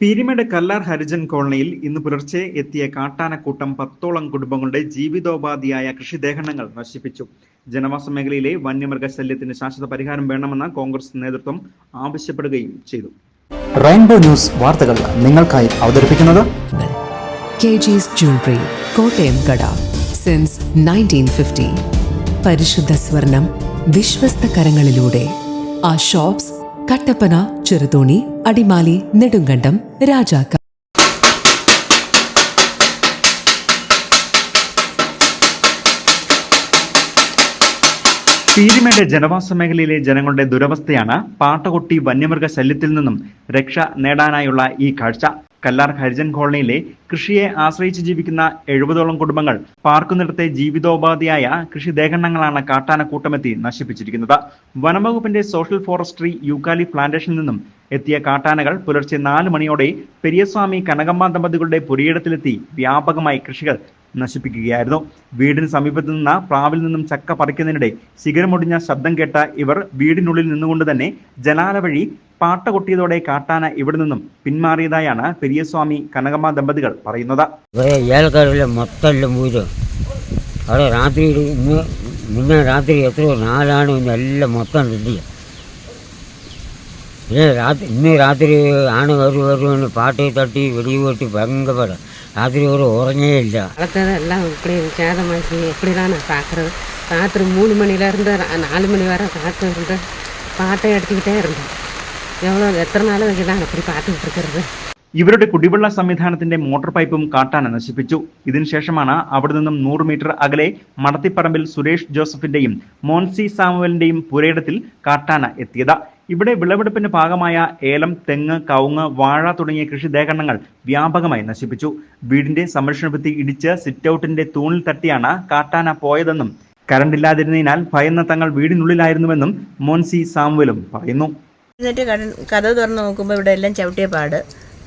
പീരിമേട് കല്ലാർ ഹരിജൻ കോളനിയിൽ ഇന്ന് പുലർച്ചെ എത്തിയ കാട്ടാനക്കൂട്ടം പത്തോളം കുടുംബങ്ങളുടെ ജീവിതോപാധിയായ കൃഷിദേഹണങ്ങൾ നശിപ്പിച്ചു. ജനവാസ മേഖലയിലെ വന്യമൃഗശല്യത്തിന് ശാശ്വത പരിഹാരം വേണമെന്ന കോൺഗ്രസ് നേതൃത്വം ആവശ്യപ്പെടുകയും ചെയ്തു. റെയിൻബോ ന്യൂസ് വാർത്തകൾ നിങ്ങൾക്കായി അവതരിപ്പിക്കുന്നത് കെ ജിസ് ജ്വല്ലറി കോട്ടയം കട സിൻസ് നയന്റീൻ ഫിഫ്റ്റി പരിശുദ്ധ സ്വർണം വിശ്വസ്ത കരങ്ങളിലൂടെ. ആ ഷോപ്സ് കട്ടപ്പന ചെറുതോണി അടിമാലി നെടുങ്കണ്ടം രാജാക്ക. പീരിമേട് ജനവാസ മേഖലയിലെ ജനങ്ങളുടെ ദുരവസ്ഥയാണ് പാട്ടകൊട്ടി വന്യമൃഗ ശല്യത്തിൽ നിന്നും രക്ഷ നേടാനായുള്ള ഈ കാഴ്ച. കല്ലാർ ഹരിജൻ കോളനിയിലെ കൃഷിയെ ആശ്രയിച്ച് ജീവിക്കുന്ന എഴുപതോളം കുടുംബങ്ങൾ പാർക്കുന്നിടത്തെ ജീവിതോപാധിയായ കൃഷിദേഹണ്ണങ്ങളാണ് കാട്ടാന കൂട്ടമെത്തി നശിപ്പിച്ചിരിക്കുന്നത്. വനംവകുപ്പിന്റെ സോഷ്യൽ ഫോറസ്ട്രി യൂക്കാലി പ്ലാന്റേഷനിൽ നിന്നും എത്തിയ കാട്ടാനകൾ പുലർച്ചെ നാല് മണിയോടെ പെരിയസ്വാമി കനകമ്മ ദമ്പതികളുടെ പുരയിടത്തിലെത്തി വ്യാപകമായി കൃഷികൾ നശിപ്പിക്കുകയായിരുന്നു. വീടിന് സമീപത്തു നിന്ന് പ്രാവിൽ നിന്നും ചക്ക പറിക്കുന്നതിനിടെ ശിഖരമൊടിഞ്ഞ ശബ്ദം കേട്ട ഇവർ വീടിനുള്ളിൽ നിന്നുകൊണ്ട് തന്നെ ജനാല വഴി പാട്ട കൊട്ടിയതോടെ കാട്ടാന ഇവിടെ നിന്നും പിന്മാറിയതായാണ് പെരിയസ്വാമി കനകമ്മ ദമ്പതികൾ പറയുന്നത്. അവിടെ രാത്രി ഇന്ന് രാത്രി എത്രയോ നാലാണ് എല്ലാം മൊത്തം റെഡിയ പിന്നെ രാത്രി ഇന്ന് രാത്രി ആണ് വരും വരും പാട്ടി തട്ടി വെടി വെട്ടി ഭയങ്കര ராத்திரி ஒரு உறங்கே இல்லை வளர்த்தது எல்லாம் இப்படி சேதமாக்கி எப்படி தான் நான் பார்க்குறது ராத்திரி மூணு மணிலேருந்து நாலு மணி வரை காற்று இருந்து பாட்டை எடுத்துக்கிட்டே இருந்தேன் எவ்வளோ எத்தனை நாள் வரைக்கும் தான் அப்படி பாட்டுக்கிட்டு இருக்கிறது ഇവരുടെ കുടിവെള്ള സംവിധാനത്തിന്റെ മോട്ടോർ പൈപ്പും കാട്ടാന നശിപ്പിച്ചു ഇതിനുശേഷമാണ് അവിടെ നിന്നും നൂറ് മീറ്റർ അകലെ മടത്തിപ്പറമ്പിൽ സുരേഷ് ജോസഫിന്റെയും മോൻസി സാമുവലിന്റെയും പുരയിടത്തിൽ കാട്ടാന എത്തിയത് ഇവിടെ വിളവെടുപ്പിന്റെ ഭാഗമായ ഏലം തെങ്ങ് കവുങ്ങ് വാഴ തുടങ്ങിയ കൃഷിദേഹരണങ്ങൾ വ്യാപകമായി നശിപ്പിച്ചു. വീടിന്റെ സംരക്ഷണ ഭിത്തി ഇടിച്ച് സിറ്റൌട്ടിന്റെ തൂണിൽ തട്ടിയാണ് കാട്ടാന പോയതെന്നും കരണ്ടില്ലാതിരുന്നതിനാൽ ഭയന്ന തങ്ങൾ വീടിനുള്ളിലായിരുന്നുവെന്നും മോൻസി സാമുവലും പറയുന്നു. എന്നിട്ട് കഥ തുറന്ന് നോക്കുമ്പോൾ ഇവിടെ എല്ലാം ചവിട്ടിയ പാട്.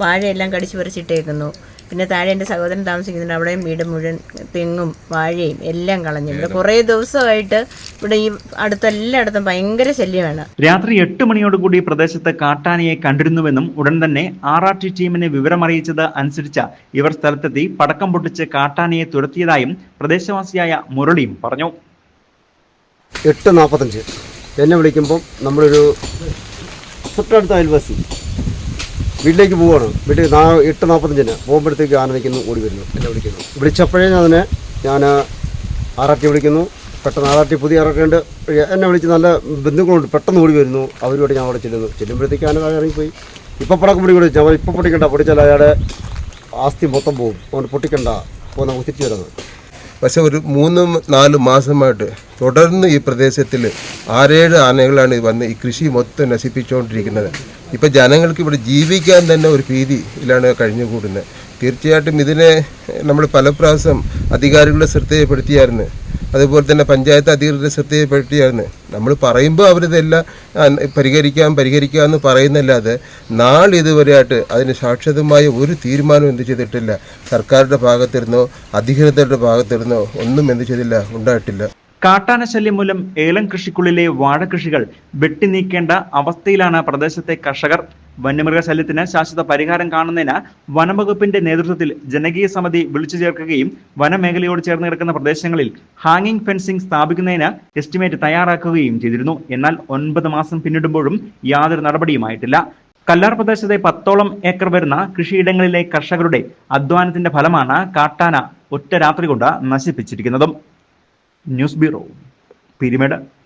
വാഴയെല്ലാം കടിച്ചു പറിച്ചിട്ടേക്കുന്നു. പിന്നെ താഴെ എന്റെ സഹോദരൻ താമസിക്കുന്നുണ്ട്. അവിടെയും വീട് മുഴുവൻ തെങ്ങും വാഴയും എല്ലാം കളഞ്ഞു. ഇവിടെ കുറേ ദിവസമായിട്ട് ഇവിടെ ഈ അടുത്തെല്ലായിടത്തും ഭയങ്കര ശല്യമാണ്. രാത്രി എട്ട് മണിയോടുകൂടി പ്രദേശത്ത് കാട്ടാനയെ കണ്ടിരുന്നുവെന്നും ഉടൻ തന്നെ ആർ ആർ ടി ടീമിനെ വിവരമറിയിച്ചത് അനുസരിച്ച് ഇവർ സ്ഥലത്തെത്തി പടക്കം പൊട്ടിച്ച് കാട്ടാനയെ തുരത്തിയതായും പ്രദേശവാസിയായ മുരളിയും പറഞ്ഞു. എട്ട് നാൽപ്പത്തഞ്ച് എന്നെ വിളിക്കുമ്പോൾ നമ്മളൊരു തൊട്ടടുത്ത അയൽവാസി വീട്ടിലേക്ക് പോവാണ്. വീട്ടിൽ നാ എട്ട് നാൽപ്പത്തഞ്ചിന് പോകുമ്പോഴത്തേക്ക് ആന നിൽക്കുന്നു ഓടി വരുന്നു എന്നെ വിളിക്കുന്നു. വിളിച്ചപ്പോഴേ ഞാൻ അതിനെ ഞാൻ ആറാട്ടി വിളിക്കുന്നു. പെട്ടെന്ന് ആറാട്ടി പുതിയ ആറാട്ടി ഉണ്ട്. എന്നെ വിളിച്ച് നല്ല ബന്ധുക്കളുണ്ട്. പെട്ടെന്ന് ഓടി വരുന്നു. അവരുമായിട്ട് ഞാൻ അവിടെ ചെല്ലുന്നു. ചെല്ലുമ്പോഴത്തേക്ക് ആന താഴെ ഇറങ്ങിപ്പോയി. ഇപ്പം പടക്കം പൊടി വിളിച്ചു അവൻ ഇപ്പം പൊട്ടിക്കണ്ട. പൊടിച്ചാൽ അയാളുടെ ആസ്തി മൊത്തം പോകും. അതുകൊണ്ട് പൊട്ടിക്കണ്ട. അപ്പോൾ നമുക്ക് തിരിച്ചു വരുന്നത് പക്ഷേ ഒരു മൂന്ന് നാല് മാസമായിട്ട് തുടർന്ന് ഈ പ്രദേശത്തിൽ ആറേഴ് ആനകളാണ് വന്ന് ഈ കൃഷി മൊത്തം നശിപ്പിച്ചുകൊണ്ടിരിക്കുന്നത് ഇപ്പം ജനങ്ങൾക്ക് ഇവിടെ ജീവിക്കാൻ തന്നെ ഒരു ഭീതിയിലാണ് കഴിഞ്ഞുകൂടുന്നത്. തീർച്ചയായിട്ടും ഇതിനെ നമ്മൾ പല പ്രാവശ്യം അധികാരികളുടെ ശ്രദ്ധയപ്പെടുത്തിയായിരുന്നു അതുപോലെ തന്നെ പഞ്ചായത്ത് അധികൃതരുടെ ശ്രദ്ധയപ്പെടുത്തിയായിരുന്നു നമ്മൾ പറയുമ്പോൾ അവരിതെല്ലാം പരിഹരിക്കാം പരിഹരിക്കാം എന്ന് പറയുന്നല്ലാതെ നാളിതുവരെയായിട്ട് അതിന് സാക്ഷരമായ ഒരു തീരുമാനം എന്ത് ചെയ്തിട്ടില്ല. സർക്കാരിന്റെ ഭാഗത്തിരുന്നോ അധികൃതരുടെ ഭാഗത്തിരുന്നോ ഒന്നും എന്ത് ചെയ്തില്ല ഉണ്ടായിട്ടില്ല. കാട്ടാന ശല്യം മൂലം ഏലം കൃഷിക്കുള്ളിലെ വാഴകൃഷികൾ വെട്ടി നീക്കേണ്ട അവസ്ഥയിലാണ് പ്രദേശത്തെ കർഷകർ. വന്യമൃഗശല്യത്തിന് ശാശ്വത പരിഹാരം കാണുന്നതിന് വനംവകുപ്പിന്റെ നേതൃത്വത്തിൽ ജനകീയ സമിതി വിളിച്ചു ചേർക്കുകയും വനമേഖലയോട് ചേർന്ന് കിടക്കുന്ന പ്രദേശങ്ങളിൽ ഹാങ്ങിംഗ് ഫെൻസിംഗ് സ്ഥാപിക്കുന്നതിന് എസ്റ്റിമേറ്റ് തയ്യാറാക്കുകയും ചെയ്തിരുന്നു. എന്നാൽ ഒൻപത് മാസം പിന്നിടുമ്പോഴും യാതൊരു നടപടിയുമായിട്ടില്ല. കല്ലാർ പ്രദേശത്തെ പത്തോളം ഏക്കർ വരുന്ന കൃഷിയിടങ്ങളിലെ കർഷകരുടെ അധ്വാനത്തിന്റെ ഫലമാണ് കാട്ടാന ഒറ്റ രാത്രി കൊണ്ട് നശിപ്പിച്ചിരിക്കുന്നതും. News bureau Peermade.